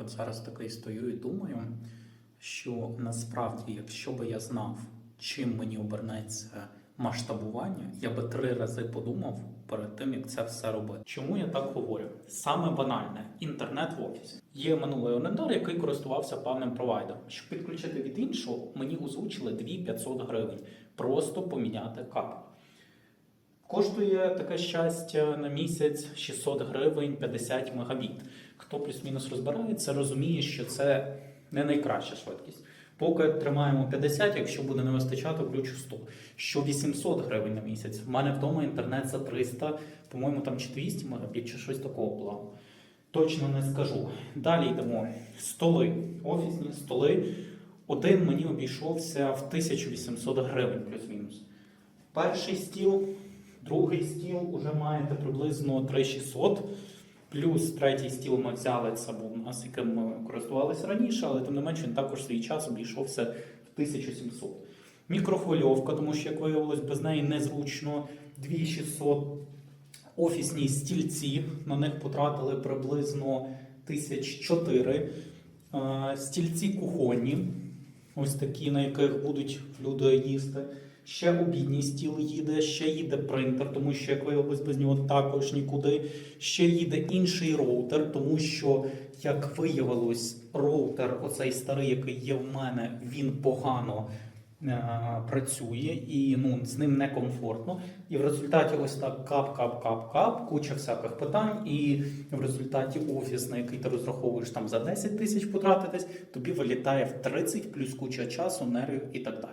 От зараз такий стою і думаю, що насправді, якщо би я знав, чим мені обернеться масштабування, я би три рази подумав перед тим, як це все робити. Чому я так говорю? Саме банальне інтернет в офісі. Є минулий орендар, який користувався певним провайдером. Щоб підключити від іншого, мені озвучили 2500 гривень. Просто поміняти кап. Коштує таке щастя на місяць 600 гривень 50 мегабіт. Хто плюс-мінус розбирається, розуміє, що це не найкраща швидкість. Поки тримаємо 50, якщо буде не вистачати, включу 100. Що 800 гривень на місяць. В мене вдома інтернет за 300, по-моєму, там чи 200 мегабіт, чи щось такого плану. Точно не скажу. Далі йдемо. Столи. Офісні столи. Один мені обійшовся в 1800 гривень плюс-мінус. Перший стіл, другий стіл уже маєте приблизно 3600. Плюс третій стіл ми взяли, це був нас, яким ми користувалися раніше, але тим не менше він також свій час обійшовся в 1700. Мікрохвильовка, тому що, як виявилось, без неї незручно 2600. Офісні стільці, на них потратили приблизно 1004. Е, Стільці кухонні, ось такі, на яких будуть люди їсти. Ще обідній стіл їде, ще їде принтер, тому що як виявилось без нього також нікуди. Ще їде інший роутер, тому що, як виявилось, роутер, оцей старий, який є в мене, він погано е, працює і ну, з ним некомфортно. І в результаті ось так кап-кап-кап-кап, куча всяких питань. І в результаті офіс, на який ти розраховуєш там за 10 тисяч потратитись, тобі вилітає в 30 плюс куча часу, нервів і так далі.